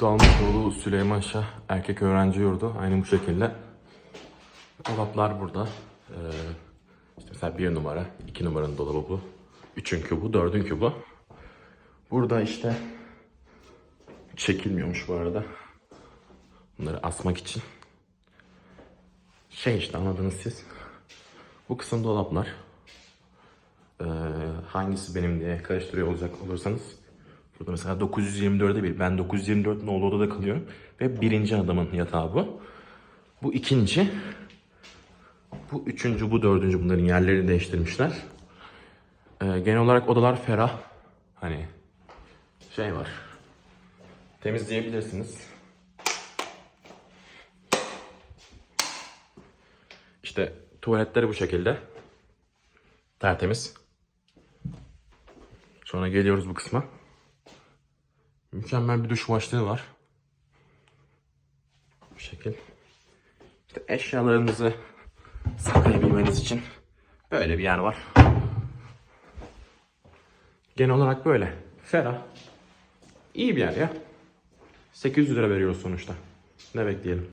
Dalmışoğlu Süleyman Şah erkek öğrenci yurdu. Aynı bu şekilde. Dolaplar burada. Ee, işte mesela bir numara, iki numaranın dolabı bu. Üçün kübü, dördün kübü. Burada işte çekilmiyormuş bu arada. Bunları asmak için. Şey işte anladınız siz. Bu kısım dolaplar. Ee, hangisi benim diye karıştırıyor olacak olursanız. Burada mesela 924'e bir. Ben 924 nolu odada kalıyorum. Ve birinci adamın yatağı bu. Bu ikinci. Bu üçüncü, bu dördüncü bunların yerlerini değiştirmişler. Ee, genel olarak odalar ferah. Hani şey var. Temizleyebilirsiniz. İşte tuvaletleri bu şekilde. Tertemiz. Sonra geliyoruz bu kısma. Mükemmel bir duş başlığı var. Bu şekil. İşte eşyalarınızı saklayabilmeniz için böyle bir yer var. Genel olarak böyle. Ferah. İyi bir yer ya. 800 lira veriyoruz sonuçta. Ne bekleyelim.